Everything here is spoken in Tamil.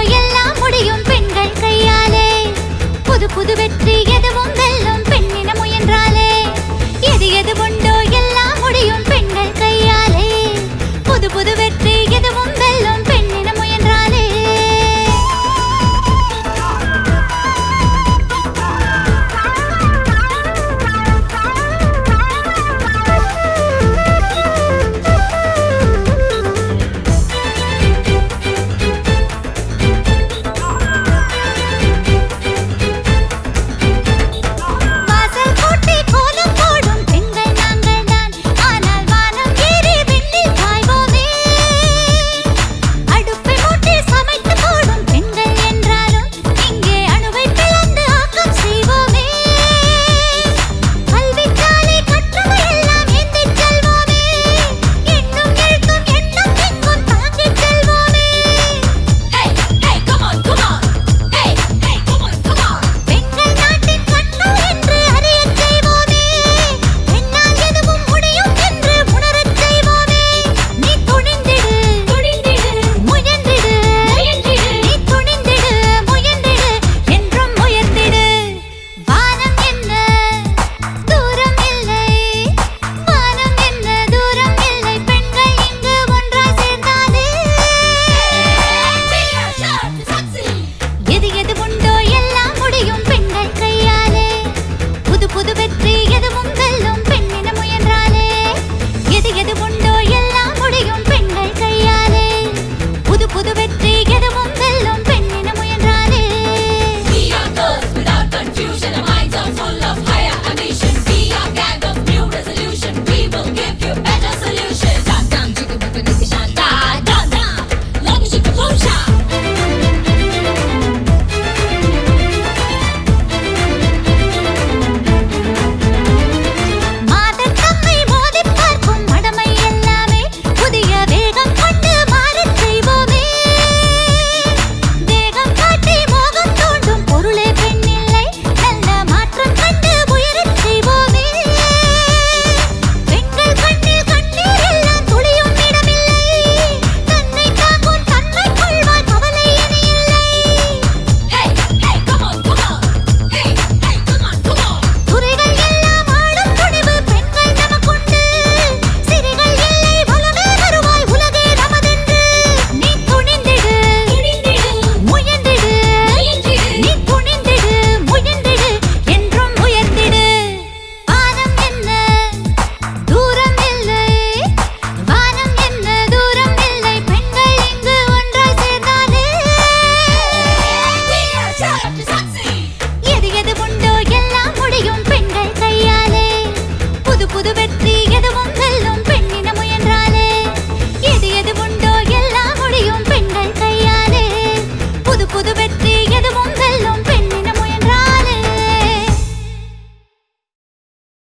எல்லாம் முடியும் பெண்கள் கையாலே. புது புது வெற்றி எதுவும் வெல்ல